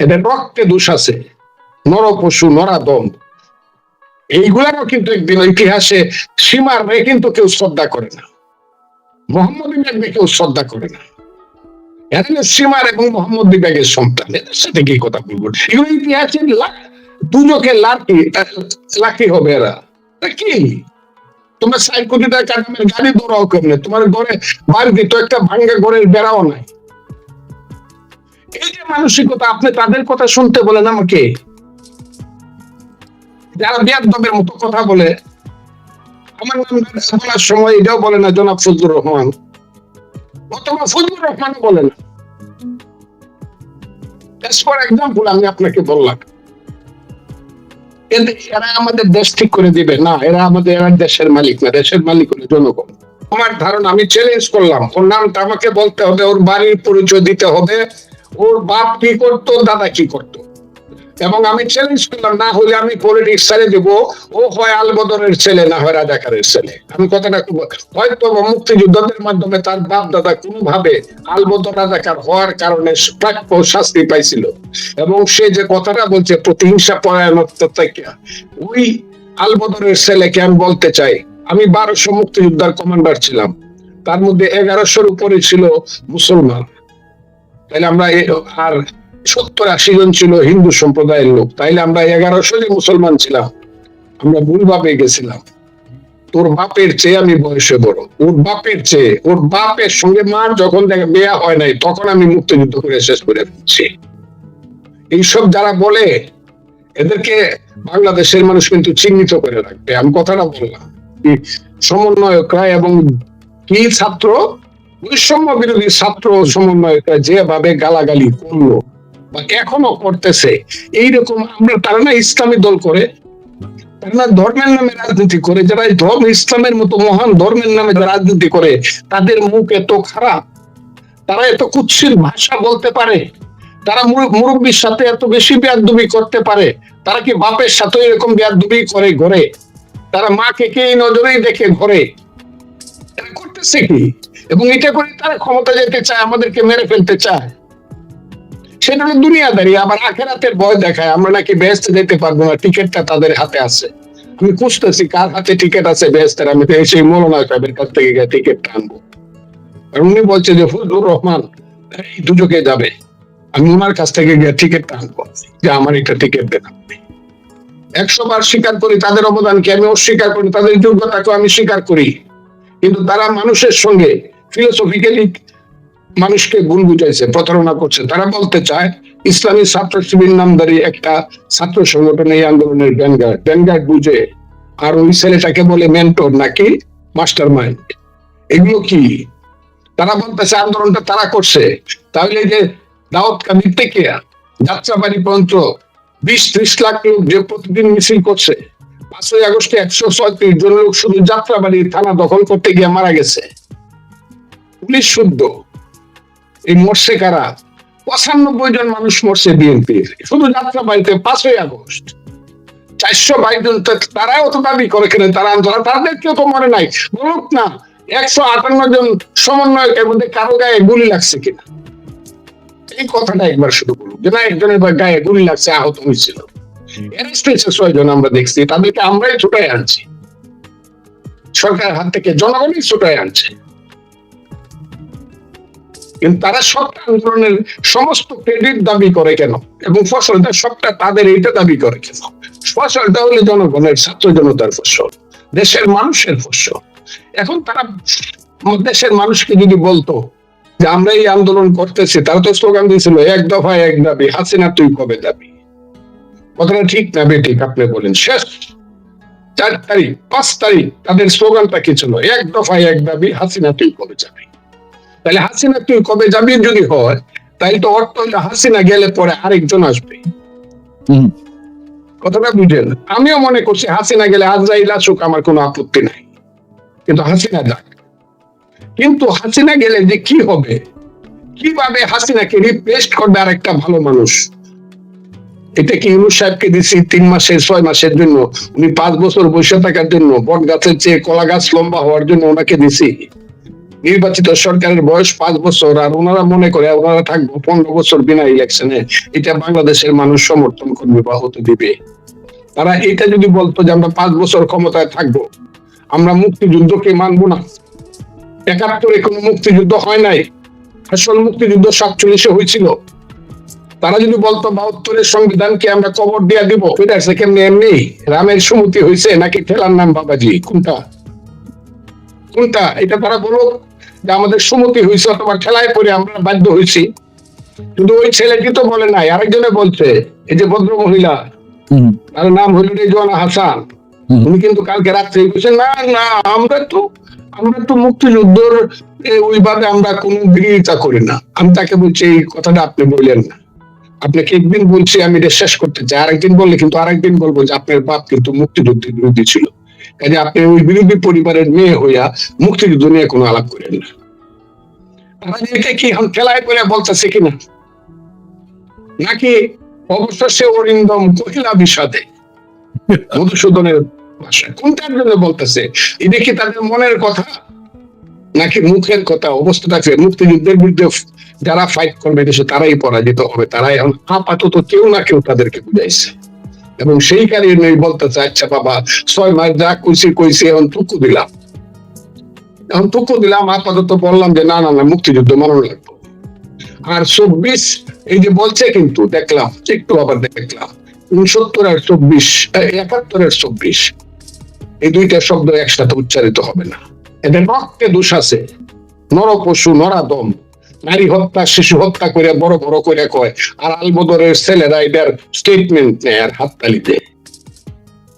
এদের রক্তে দোষ আছে। নর পশু নরাদম এইগুলারও কিন্তু একদিন ইতিহাসে সীমার রে কিন্তু কেউ শ্রদ্ধা করে না। মোহাম্মদ বিবেককে কেউ শ্রদ্ধা করে না। হলো সীমার এবং মোহাম্মদ বিবেকের সন্তান, এদের সাথে কি কথা বলব? এগুলো ইতিহাসের দুজকে লাকি লাকি হবে এরা। কি? তোমরা ষাট টাকা গাড়ি দৌড়াও কেমনে? তোমার ঘরে বাড়িতে তো একটা ভাঙ্গা ঘরের বেড়াও নাই। মানসিকতা, আপনি তাদের কথা শুনতে বলেন আমাকে। যারা বিয়াদবের মতো কথা বলে, আমার নাম বলার সময় এটাও বলে না, জনাব ফজলুর রহমান। অথবা ফজলুর বলে না এক্সাম্পল আমি আপনাকে বললাম। এরা আমাদের দেশ ঠিক করে দিবে। না, এরা আমাদের, এরা দেশের মালিক না, দেশের মালিক হলো জনগণ। আমার ধারণা, আমি চ্যালেঞ্জ করলাম। ওর নামটা আমাকে বলতে হবে, ওর বাড়ির পরিচয় দিতে হবে। ওর বাপ কি করতো, দাদা কি করতো? এবং আমি চ্যালেঞ্জ করলাম, না হলে আমি পলিটিক্স ছেড়ে দেব, ও হয় আলবদরের ছেলে, না হয় রাজাকারের ছেলে। আমি কথাটা খুব- হয়তো মুক্তিযুদ্ধের মাধ্যমে তার বাপ, দাদা কোনোভাবে আলবদর রাজাকার হওয়ার কারণে প্রাপ্য শাস্তি পাইছিল। এবং সে যে কথাটা বলছে, প্রতিহিংসা পরায়ণত্ব থেকে ওই আলবদরের ছেলেকে আমি বলতে চাই। আমি বারোশো মুক্তিযোদ্ধার কমান্ডার ছিলাম। তার মধ্যে এগারোশোর উপরে ছিল মুসলমান। তাহলে আমরা আর সত্তর আশি জন ছিল হিন্দু সম্প্রদায়ের লোক, তাইলে আমরা এগারোশো যে মুসলমান ছিলাম। আমরা ভুলভাবে গেছিলাম। তোর বাপের চেয়ে আমি বয়সে বড়। ওর বাপের চেয়ে, ওর বাপের সঙ্গে মার যখন দেখে বিয়া হয় নাই, তখন আমি মুক্তিযুদ্ধ করে শেষ করে ফেলছি। এইসব যারা বলে, এদেরকে বাংলাদেশের মানুষ কিন্তু চিহ্নিত করে রাখবে। আমি কথাটা বললাম। সমন্বয়করা এবং কি ছাত্র বৈষম্য বিরোধী ছাত্র সমন্বয়করা যেভাবে গালাগালি করল বা এখনও করতেছে, এইরকম আমরা তারা না ইসলামী দল করে ধর্মের নামে রাজনীতি করে, যারা ধর্ম ইসলামের মতো মহান ধর্মের নামে রাজনীতি করে, তাদের মুখ এত খারাপ, তারা এত কুৎসিত ভাষা বলতে পারে, তারা মুর- মুরব্বীর সাথে এত বেশি বেয়াদবি করতে পারে, তারা কি বাপের সাথে এরকম বেয়াদবি করে ঘরে? তারা মাকে কে নজরেই দেখে ঘরে? করতেছে কি? এবং এটা করে তারা ক্ষমতা যেতে চায়, আমাদেরকে মেরে ফেলতে চায়। সেটা হলো দুনিয়াদারি, আবার আখেরাতের ভয় দেখায়। আমরা নাকি বেহেস্তে যেতে পারব না, টিকিটটা তাদের হাতে আছে। আমি খুঁজতেছি কার হাতে টিকিট আছে বেহেস্তের আমি তো সেই মৌলানা সাহেবের কাছ থেকে গিয়ে টিকিটটা আনব আর উনি বলছে যে ফজলুর রহমান, এই দুজকে যাবে। আমি ওনার কাছ থেকে গিয়ে টিকিটটা আনব যে আমার একটা টিকিট দেন। একশো বার স্বীকার করি তাদের অবদানকে, আমি অস্বীকার করি, তাদের যোগ্যতাকে আমি স্বীকার করি। কিন্তু তারা মানুষের সঙ্গে ফিলোসফিক্যালি মানুষকে ভুল বুঝাইছে, প্রতারণা করছে। তারা বলতে চায়, ইসলামী ছাত্র শিবির নামদারি একটা ছাত্র সংগঠন এই আন্দোলনের ব্যানগার্ড ব্যানগার্ড বুঝে আর ওই ছেলেটাকে বলে মেন্টর নাকি মাস্টার মাইন্ড এগুলো কি? তারা বলতেছে, আন্দোলনটা তারা করছে। তাহলে যে দাউদ কাদির থেকে যাত্রাবাড়ি পর্যন্ত বিশ ত্রিশ লাখ লোক যে প্রতিদিন মিছিল করছে, পাঁচই আগস্টে একশো ছয়ত্রিশ জন লোক শুধু যাত্রাবাড়ি থানা দখল করতে গিয়ে মারা গেছে। পুলিশ শুদ্ধ। এই মরছে কারা? পঁচানব্বই জন মানুষ মরছে বিএনপির। শুধু যাত্রাবাড়িতে পাঁচই আগস্ট। চারশো বাইশ জন তারাও তো দাবি করে কেন? তারা আন্দোলন তাদের কেউ তো মনে নাই। বলুক না একশো আটান্ন জন সমন্বয়কের মধ্যে কারও গায়ে গুলি লাগছে কিনা? এই কথাটা একবার শুধু বলুন। যে না একজনের গায়ে গুলি লাগছে আহত হয়েছিল। অ্যারেস্ট হয়েছে ছয় জন আমরা দেখছি। তাদেরকে আমরাই ছুটাই আনছি। সরকারের হাত থেকে জনগণই ছুটাই আনছে। কিন্তু তারা সবটা আন্দোলনের সমস্ত ক্রেডিট দাবি করে কেন? এবং ফসলটা সবটা তাদের এইটা দাবি করে কেন? ফসলটা হলে জনগণের, ছাত্র জনতার ফসল, দেশের মানুষের ফসল। এখন তারা দেশের মানুষকে যদি বলতো যে আমরা এই আন্দোলন করতেছি, তারা তো স্লোগান দিয়েছিল, এক দফায় এক দাবি, হাসিনা তুই কবে দাবি কথাটা ঠিক না, বেঠিক, আপনি বলেন। শেষ চার তারিখ, পাঁচ তারিখ তাদের স্লোগানটা কি ছিল? এক দফায় এক দাবি, হাসিনা তুই কবে যাবি? তাহলে হাসিনা তুই কবে যাবি যদি হয়? তাহলে তো অর্থ হাসিনা গেলে পরে আরেকজন আসবে। কথাটা বুঝেন আমিও মনে করছি হাসিনা গেলে আজরাইল আসুক আমার কোনো আপত্তি নাই। কিন্তু হাসিনা যাক। কিন্তু হাসিনা গেলে যে কি হবে? কীভাবে হাসিনাকে রিপ্লেস করবে আর একটা ভালো মানুষ? এটা কি ইউনুস সাহেবকে দিছি তিন মাসের ছয় মাসের জন্য? উনি পাঁচ বছর বসে থাকার জন্য বট গাছের চেয়ে কলা গাছ লম্বা হওয়ার জন্য ওনাকে দিছি? নির্বাচিত সরকারের বয়স পাঁচ বছর, আর ওনারা মনে করে ওনারা থাকব পনেরো বছর বিনা ইলেকশনে এটা বাংলাদেশের মানুষ সমর্থন করবে বা হতে দিবে। তারা এটা যদি বলতো যে আমরা পাঁচ বছর ক্ষমতায় থাকব, আমরা মুক্তিযুদ্ধকে মানবো না। একাত্তরে কোনো মুক্তিযুদ্ধ হয় নাই। আসল মুক্তিযুদ্ধ সাতচল্লিশে হয়েছিল। তারা যদি বলতো বাহাত্তরের সংবিধানকে আমরা কবর দিয়া দিব, এটা আছে কেমনি এমনি? রামের সুমতি হয়েছে নাকি ঠেলার নাম বাবাজি? কোনটা? কোনটা? এটা তারা বলুক যে আমাদের সুমতি হয়েছে অথবা ঠেলায় পড়ে আমরা বাধ্য হয়েছি কিন্তু ওই ছেলেটি তো বলে নাই। আরেকজনে বলছে এই যে ভদ্র মহিলা তার নাম হইল রেজওয়ানা হাসান। উনি কিন্তু কালকে রাত্রে বলছে না না আমরা তো আমরা তো মুক্তিযুদ্ধর ওইভাবে আমরা কোনো বিরোধিতা করি না। আমি তাকে বলছি এই কথাটা আপনি বললেন না। আপনাকে একদিন বলছি আমি এটা শেষ করতে চাই। আরেকদিন বললে কিন্তু আরেকদিন বলব যে আপনার বাপ কিন্তু মুক্তিযুদ্ধের বিরোধী ছিল। কাজে আপনি ওই বিরোধী পরিবারের মেয়ে হইয়া মুক্তিযুদ্ধ নিয়ে কোনো আলাপ করেন না। কি এখন খেলায় করে বলতেছে কিনা? নাকি অরিন্দম বিষাদে মধুসূদনের ভাষা কোনটার জন্য বলতেছে? এটা তাদের মনের কথা? নাকি মুখের কথা? অবস্থাটা কি? মুক্তিযুদ্ধের বিরুদ্ধে যারা ফাইট করবে দেশে তারাই পরাজিত হবে। তারাই এখন আপাতত কেউ না কেউ তাদেরকে বুঝাইছে। এবং সেই কারণে বলতেছে আচ্ছা বাবা। ছয় মাস যা কইছি কইছি, এখন টুকু দিলাম। এখন টুকু দিলাম, আপাতত বললাম যে, না না না, মুক্তিযুদ্ধ মানানো লাগবে। আর চব্বিশ, এই যে বলছে কিন্তু, দেখলাম, একটু আবার দেখলাম, উনসত্তর আর চব্বিশ একাত্তর আর চব্বিশ, এই দুইটা শব্দ একসাথে উচ্চারিত হবে না। এদের রক্তে দোষ আছে। নর পশু নরাদম নারী হত্যা, শিশু হত্যা করে, বড় বড় করে কয়। আর আলবদরের ছেলেরা এটার স্টেটমেন্ট নেয় আর হাততালি দেয়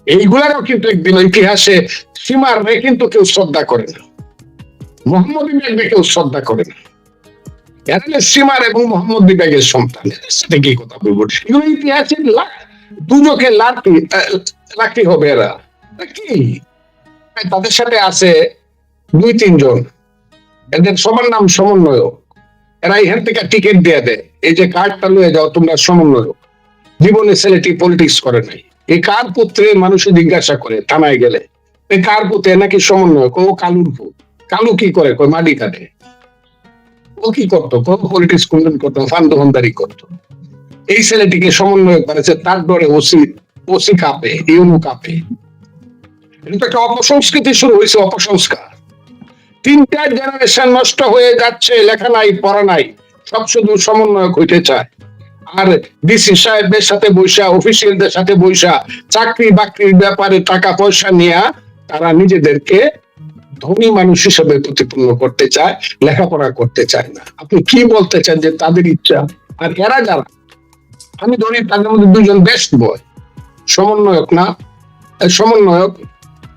এইগুলারও কিন্তু একদিন ইতিহাসে সীমার কিন্তু কেউ শ্রদ্ধা করে না। মোহাম্মদ ইমরানকে কেউ শ্রদ্ধা করে না। সীমার এবং মোহাম্মদ বিবেকের সন্তান সাথে কি কথা বলব? ইতিহাসের দুজকে লাঠি লাঠি হবে এরা। কি? তাদের সাথে আছে দুই তিনজন। এদের সবার নাম সমন্বয়ক। এরা এখান থেকে টিকিট দিয়ে দেয়। এই যে কার্ডটা লয়ে যাও, তোমরা সমন্বয় জীবনে ছেলেটি পলিটিক্স করে নাই। এই কার পুত্রে মানুষে জিজ্ঞাসা করে, থানায় গেলে? এই কার পুত্রে নাকি সমন্বয়ক ও কালুর পুত। কালু কি করে? কই মাটি কাটে। ও কি করতো? কোন পলিটিক্স কোনদিন করতো? ফান্ড দোকানদারি করতো। এই ছেলেটিকে সমন্বয় করেছে তার ডরে ওসি ওসি কাঁপে, ইউনু কাঁপে। এটা একটা অপসংস্কৃতি শুরু হয়েছে, অপসংস্কার। তিনটা জেনারেশন নষ্ট হয়ে যাচ্ছে, লেখা নাই, পড়া নাই। সব শুধু সমন্বয়ক হইতে চায়। আর ডিসি সাহেবের সাথে বৈশা অফিসিয়ালদের সাথে বৈশা চাকরি বাকরির ব্যাপারে টাকা পয়সা নিয়ে তারা নিজেদেরকে ধনী মানুষ হিসেবে প্রতিপন্ন করতে চায়, লেখাপড়া করতে চায় না। আপনি কি বলতে চান যে তাদের ইচ্ছা? আর এরা যারা, আমি ধরি তাদের মধ্যে দুজন বেস্ট বয় সমন্বয়ক না সমন্বয়ক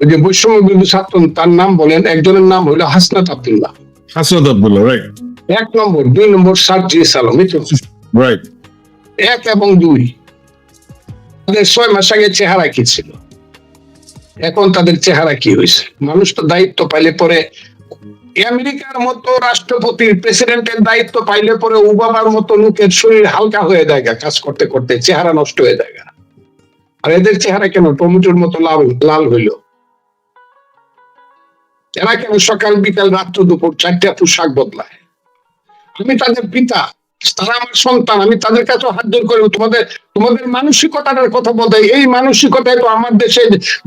ওই যে বৈষম্য বিরোধী ছাত্র তার নাম বলেন একজনের নাম হইল হাসনাত আব্দুল্লাহ। হাসনাত আব্দুল্লাহ রাইট এক নম্বর দুই নম্বর রাইট এক এবং দুই। তাদের ছয় মাস আগে চেহারা কি ছিল? এখন তাদের চেহারা কি হয়েছে? মানুষ তো দায়িত্ব পাইলে পরে আমেরিকার মতো রাষ্ট্রপতির প্রেসিডেন্টের দায়িত্ব পাইলে পরে ওবামার মতো লোকের শরীর হালকা হয়ে যায় কাজ করতে করতে চেহারা নষ্ট হয়ে যায় আর এদের চেহারা কেন? টমেটোর মতো লাল লাল হইল। এরা কেন সকাল, বিকাল, রাত্র, দুপুর চারটা পোশাক বদলায়? আমি তাদের পিতা, তারা আমার সন্তান, আমি তাদের কাছে হাত জোর করি, তোমাদের তোমাদের মানসিকতাটার কথা বলতে এই মানসিকতায় তো আমার দেশে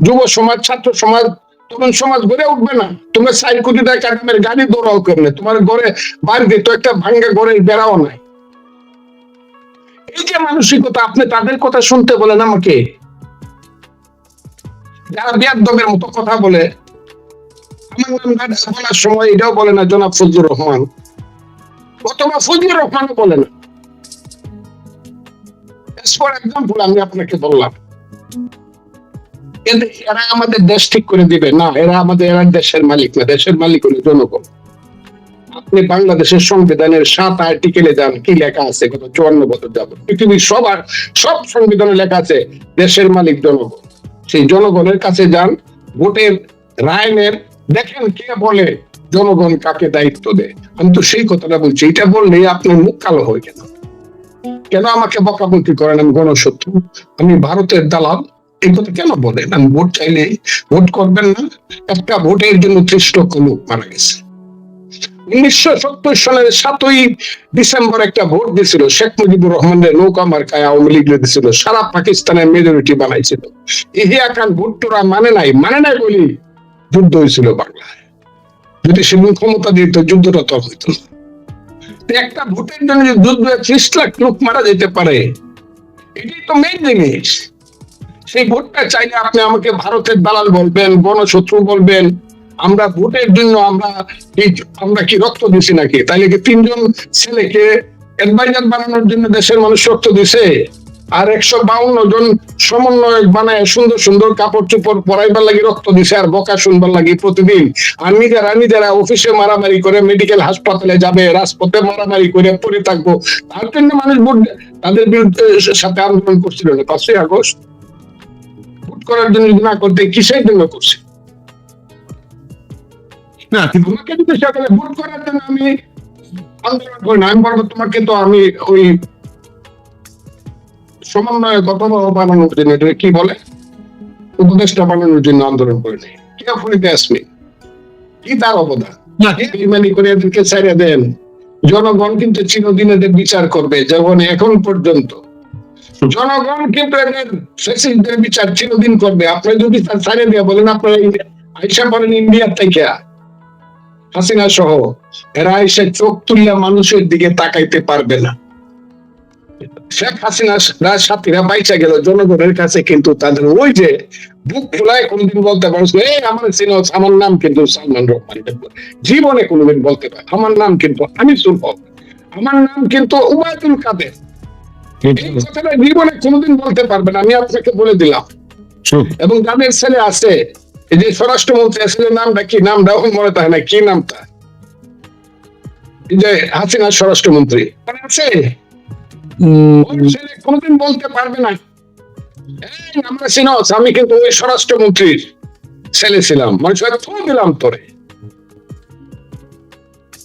যুব সমাজ, ছাত্র সমাজ, তরুণ সমাজ গড়ে উঠবে না। তোমরা সাইড কোটি টাকা দামের গাড়ি দৌড়াও কেমনে? তোমার ঘরে বাড়িতে তো একটা ভাঙ্গা ঘরের বেড়াও নাই। এই যে মানসিকতা, আপনি তাদের কথা শুনতে বলেন আমাকে? যারা বিয়াদবের মতো কথা বলে সময় এটাও বলে না, জনাব ফজলুর রহমান। অথবা ফজলুর বলে না। এক্সাম্পল আমি আপনাকে বললাম। এরা আমাদের দেশ ঠিক করে দিবে। না, এরা আমাদের, এরা দেশের মালিক না, দেশের মালিক হলো জনগণ। আপনি বাংলাদেশের সংবিধানের সাত আর্টিকেলে যান, কি লেখা আছে? গত চুয়ান্ন বছর যাব পৃথিবীর সবার, সব সংবিধানে লেখা আছে, দেশের মালিক জনগণ। সেই জনগণের কাছে যান, ভোটের, রায় নেন দেখেন কে বলে জনগণ কাকে দায়িত্ব দেয়? আমি তো সেই কথাটা বলছি, এটা বললে আপনার মুখ কালো হয় কেন কেন আমাকে বকাবকি করেন? আমি গণশত্রু। আমি ভারতের দালাল। এই কথা কেন বলেন? আমি ভোট চাইলে ভোট করবেন না। একটা ভোটের জন্য ত্রিশ লক্ষ লোক মারা গেছে। উনিশশো সত্তর সালের সাতই ডিসেম্বর একটা ভোট দিয়েছিল। শেখ মুজিবুর রহমানের নৌকা মার্কায় আওয়ামী লীগ দিছিল সারা পাকিস্তানের মেজরিটি বানাইছিল। ইহিয়া খান ভুট্টোরা মানে নাই? মানে নাই বলি। যুদ্ধ হয়েছিল বাংলায়। যদি সেদিন ক্ষমতা দিত, যুদ্ধটা তো হইতো না। একটা ভোটের জন্য যদি যুদ্ধ ত্রিশ লাখ লোক মারা যেতে পারে, এটাই তো মেইন জিনিস। সেই ভোটটা চাইলে আপনি আমাকে ভারতের দালাল বলবেন, গণশত্রু বলবেন, আমরা ভোটের জন্য আমরা কি আমরা কি রক্ত দিছি নাকি? তাইলে কি তিনজন ছেলেকে অ্যাডভাইজার বানানোর জন্য দেশের মানুষ রক্ত দিছে? আর একশো বাউন্ন জন সমন্বয়ক বানায় সুন্দর সুন্দর কাপড় চোপড় পরাইবার লাগি রক্ত দিছে আর বকা শুনবার লাগি প্রতিদিন। আর নিজেরা নিজেরা অফিসে মারামারি করে মেডিকেল হাসপাতালে যাবে রাজপথে মারামারি করে পড়ে থাকব। তার জন্য মানুষ ভোট তাদের বিরুদ্ধে সাথে আন্দোলন করছিল না। পাঁচই আগস্ট ভোট করার জন্য না করতে কিসের জন্য করছে? না কিন্তু তোমাকে যদি সকালে ভোট করার জন্য আমি আন্দোলন করি না আমি বলব তোমাকে তো আমি ওই সমন্বয় বানানোর জন্য এটা কি বলে? উপদেষ্টা বানানোর জন্য আন্দোলন করে নেই কে ফুলিতে আসবে কি তার অবদান? করে এদেরকে ছেড়ে দেন? জনগণ কিন্তু চিরদিন এদের বিচার করবে যেমন এখন পর্যন্ত। জনগণ কিন্তু এদের ফেসিলিটির বিচার চিরদিন করবে। আপনি যদি তার ছাড়িয়ে দিয়ে বলেন আপনারা আইসা পড়েন ইন্ডিয়ার থেকে। হাসিনা সহ এরা এসে চোখ তুলিয়া মানুষের দিকে তাকাইতে পারবে না। শেখ হাসিনা সাথীরা বাইচা গেল জনগণের কাছে কিন্তু তাদের ওই যে বুক খোলায় কোনদিন বলতে পারছ এই আমার সিনো আমার নাম কিন্তু সালমান রহমান জীবনে কোনোদিন বলতে পারে আমার নাম কিন্তু আমি শুনব আমার নাম কিন্তু উবায়দুল কাদের। কথাটা জীবনে কোনোদিন বলতে পারবে না আমি আপনাকে বলে দিলাম। এবং যাদের ছেলে আছে এই যে স্বরাষ্ট্রমন্ত্রী আসলে নামটা কি? নামটা মনে থাকে না কি নামটা? যে হাসিনা স্বরাষ্ট্রমন্ত্রী। আছে ওই ছেলে কোনোদিন বলতে পারবে না। আমরা সিনস আমি কিন্তু ওই স্বরাষ্ট্রমন্ত্রীর ছেলে ছিলাম। মানুষ থু দিলাম তোরে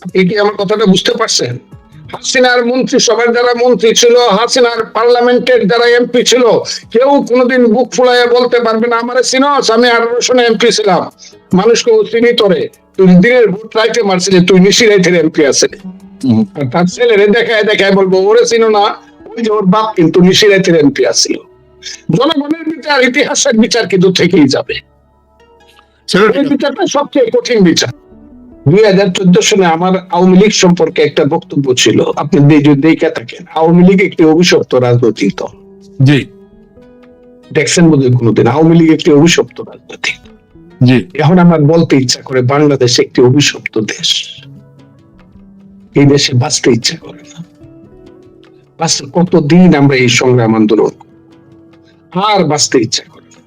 আপনি কি আমার কথাটা বুঝতে পারছেন? হাসিনার মন্ত্রী, সবার যারা মন্ত্রী ছিল, হাসিনার পার্লামেন্টের যারা এমপি ছিল, কেউ কোনোদিন বুক ফুলাইয়া বলতে পারবে না, আমার সিনস আমি আঠারো এমপি ছিলাম। মানুষকে চিনি তোরে তুই দিনের ভোট রাইতে মারছিলি, তুই নিশি রাইতের এমপি আছে তার ছেলেরে দেখায় দেখায় বলব ওরে চিনো না ওই যে ওর বাপ কিন্তু নিশিরাইতের এমপি আসছিল জনগণের বিচার ইতিহাসের বিচার কিন্তু থেকেই যাবে। বিচারটা সবচেয়ে কঠিন বিচার। দুই হাজার চোদ্দ সালে আমার আওয়ামী লীগ সম্পর্কে একটা বক্তব্য ছিল আপনি দেখে থাকেন আওয়ামী লীগ একটি অভিশপ্ত রাজনৈতিক দল। জি। দেখছেন বোধহয় কোনোদিন আওয়ামী লীগ একটি অভিশপ্ত রাজনৈতিক। জি। এখন আমার বলতে ইচ্ছা করে বাংলাদেশ একটি অভিশপ্ত দেশ। এই দেশে বাঁচতে ইচ্ছা করে না। বাঁচতে, কতদিন আমরা এই সংগ্রাম আন্দোলন আর বাঁচতে ইচ্ছা করে না।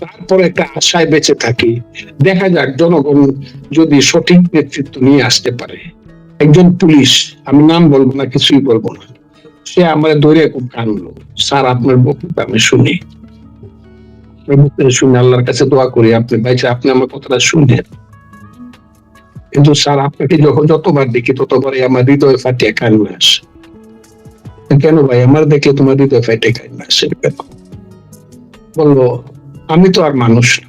তারপরে একটা আশায় বেঁচে থাকি। দেখা যাক, জনগণ যদি সঠিক নেতৃত্ব নিয়ে আসতে পারে। একজন পুলিশ, আমি নাম বলব না, কিছুই বলব না। সে আমার ধরে খুব কানলো। স্যার, আপনার বক্তৃতা আমি শুনি। শুনে আল্লাহর কাছে দোয়া করি। আপনি ভাইছে আপনি আমার কথাটা শুনলেন। কিন্তু স্যার আপনাকে যখন যতবার দেখি ততবারই আমার হৃদয় ফাটিয়ে কান্না আসে। কেন ভাই আমার দেখলে তোমার হৃদয় ফাটিয়ে কান্না আসে কেন? বলল আমি তো আর মানুষ না।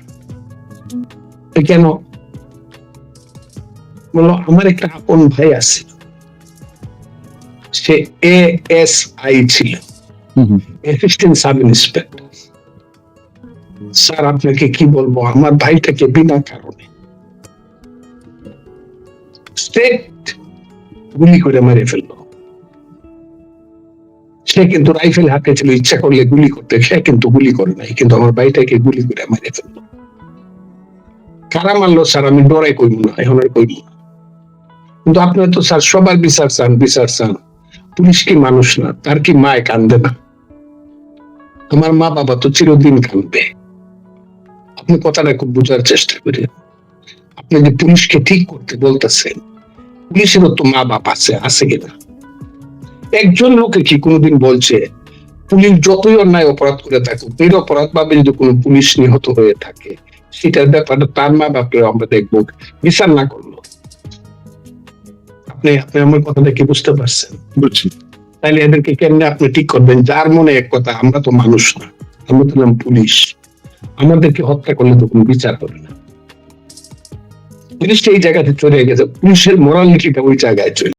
কেন? বলল আমার একটা আপন ভাই আছে। সে এ এস আই ছিল। অ্যাসিস্ট্যান্ট সাব ইন্সপেক্টর স্যার আপনাকে কি বলব? আমার ভাইটাকে বিনা কারণে স্ট্রেট গুলি করে মেরে সে কিন্তু রাইফেল হাতে ছিল, ইচ্ছা করলে গুলি করতে, সে কিন্তু গুলি করে নাই, কিন্তু আমার গুলি করে মেরে কারা মারলো স্যার? আমি না, এখন আর কিন্তু তো স্যার সবার বিচার চান বিচার চান। পুলিশ কি মানুষ না, তার কি মায় কান্দে না? আমার মা বাবা তো চিরদিন কাঁদবে আপনি কথাটা খুব বোঝার চেষ্টা করেন। আপনি যে পুলিশকে ঠিক করতে বলতেছেন পুলিশেরও তো মা বাপ আছে আছে কিনা একজন লোকে কি কোনোদিন বলছে পুলিশ যতই অন্যায় অপরাধ করে থাকুক এর অপরাধ ভাবে যদি কোনো পুলিশ নিহত হয়ে থাকে সেটার ব্যাপারে তার মা বাপকে আমরা দেখব বিচার না করল। আপনি আপনি আমার কথাটা কি বুঝতে পারছেন? বুঝছি। তাহলে এদেরকে কেমনে আপনি ঠিক করবেন? যার মনে এক কথা আমরা তো মানুষ না আমরা তো পুলিশ। আমাদেরকে হত্যা করলে তো কোনো বিচার হবে না। জিনিসটা এই জায়গাতে চলে গেছে। পুরুষের মোরালিটিটা ওই জায়গায় চলে